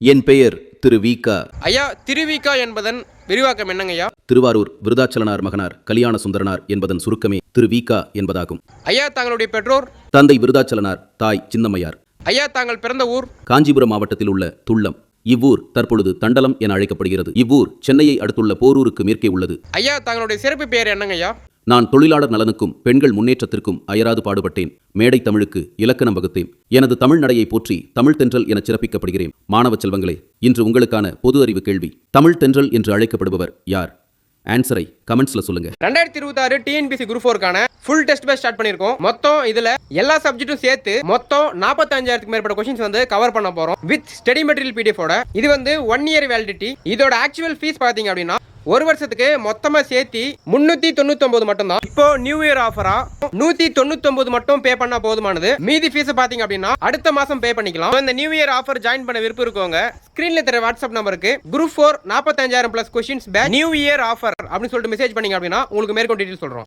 என் பெயர் திரு வி க. ஐயா திருவிக்கா என்பதன் விரிவாக்கம் என்னங்க ஐயா திருவாரூர் விருதாச்சலனார் மகனார் கல்யாண சுந்தரனார் என்பதன் சுருக்கமே திரு வி க என்பதாகும். ஐயா தங்களுடைய பெற்றோர்? தந்தை விருதாச்சலனார் தாய் சின்னம்மையார். ஐயா தாங்கள் பிறந்த ஊர்? காஞ்சிபுரம் மாவட்டத்தில் உள்ள துள்ளம். இவ்வூர் தற்பொழுது தண்டலம் என அழைக்கப்படுகிறது. இவ்வூர் சென்னையை அடுத்துள்ள போரூருக்கு மேற்கே உள்ளது. ஐயா தங்களுடைய சிறப்பு பெயர் என்னங்க ஐயா நான் தொழிலாளர் நலனுக்கும் பெண்கள் முன்னேற்றத்திற்கும் அயராது பாடுபட்டேன். மேடை தமிழுக்கு இலக்கணம் வகுத்தேன். எனது தமிழ் நடையை போற்றி தமிழ் தென்றல் என சிறப்பிக்கப்படுகிறேன். மாணவ செல்வங்களே இன்று உங்களுக்கான பொது அறிவு கேள்வி. தமிழ் தென்றல் என்று அழைக்கப்படுபவர் யார்? ஆன்சரை கமெண்ட்ஸ்ல சொல்லுங்க. ரெண்டாயிரத்தி இருபத்தி ஆறு டிஎன்பிசி குரூப் ஃபோருக்கான ஃபுல் டெஸ்ட் பேஸ் ஸ்டார்ட் பண்ணிருக்கோம் மொத்தம் இதுல எல்லா சப்ஜெக்ட்டும் சேர்த்து மொத்தம் நாற்பத்தஞ்சாயிரத்துக்கு மேற்பட்ட கொஸ்டின்ஸ் வந்து கவர் பண்ண போறோம். வித் ஸ்டடி மெட்டீரியல் பிடிஎஃபோட இது வந்து ஒன் இயர் வேலிடிட்டி இதோட ஆக்சுவல் ஃபீஸ் பாத்தீங்க அப்படின்னா ஒரு வருஷத்துக்கு மொத்தமா சேர்த்து முன்னூத்தி தொண்ணூத்தொன்பது மட்டும் தான் இப்போ நியூ இயர் ஆஃபரா நூத்தி தொண்ணூத்தொன்பது மட்டும் பே பண்ணா போதுமானது. மீதி ஃபீஸ் பாத்தீங்க அப்படின்னா அடுத்த மாசம் பே பண்ணிக்கலாம். இந்த நியூ இயர் ஆஃபர் ஜாயின் பண்ண விருப்பம் இருக்கவங்க ஸ்கிரீன்ல தர வாட்ஸ்அப் நம்பருக்கு group four நாற்பத்தஞ்சாயிரம் plus questions pack new year offer அப்படின்னு சொல்லிட்டு மெசேஜ் பண்ணீங்க அப்படின்னா உங்களுக்கு மேற்கொண்டு டீட்டெயில் சொல்றோம்.